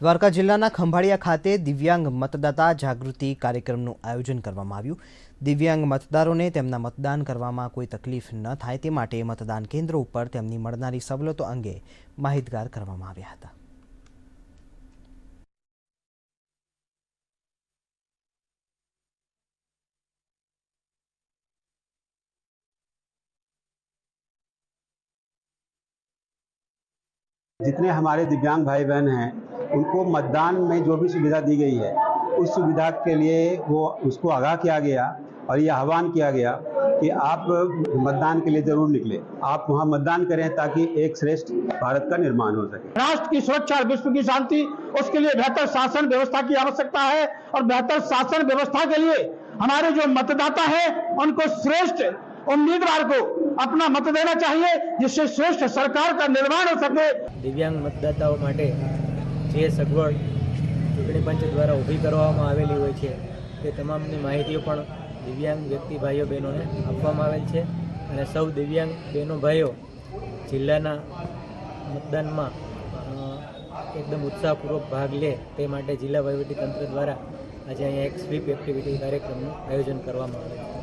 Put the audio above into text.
દ્વારકા જિલ્લાના ખંભાળિયા ખાતે દિવ્યાંગ મતદાતા જાગૃતિ કાર્યક્રમનું આયોજન કરવામાં આવ્યું દિવ્યાંગ મતદારોને તેમના મતદાન કરવામાં કોઈ તકલીફ ન થાય તે માટે મતદાન કેન્દ્રો ઉપર તેમની મળનારી સવલતો અંગે માહિતગાર કરવામાં આવ્યા હતા जितने हमारे दिव्यांग भाई बहन हैं उनको मतदान में जो भी सुविधा दी गई है उस सुविधा के लिए वो उसको आगाह किया गया और ये आह्वान किया गया कि आप मतदान के लिए ज़रूर निकले। आप वहाँ मतदान करें ताकि एक श्रेष्ठ भारत का निर्माण हो सके। राष्ट्र की सुरक्षा और विश्व की शांति उसके लिए बेहतर शासन व्यवस्था की आवश्यकता है और बेहतर शासन व्यवस्था के लिए हमारे जो मतदाता है उनको श्रेष्ठ उम्मीदवार को अपना मत देना चाहिए जिससे श्रेष्ठ सरकार का निर्माण हो सके। दिव्यांग मतदाताओं જે સગવડ ચૂંટણી પંચ દ્વારા ઊભી કરવામાં આવેલી હોય છે, તે તમામની માહિતીઓ પણ દિવ્યાંગ વ્યક્તિ ભાઈઓ બહેનોને આપવામાં આવેલ છે અને સૌ દિવ્યાંગ બહેનો ભાઈઓ જિલ્લાના મતદાનમાં એકદમ ઉત્સાહપૂર્વક ભાગ લે તે માટે જિલ્લા વહીવટી તંત્ર દ્વારા આજે અહીંયા એક સ્વીપ એક્ટિવિટી કાર્યક્રમનું આયોજન કરવામાં આવે છે.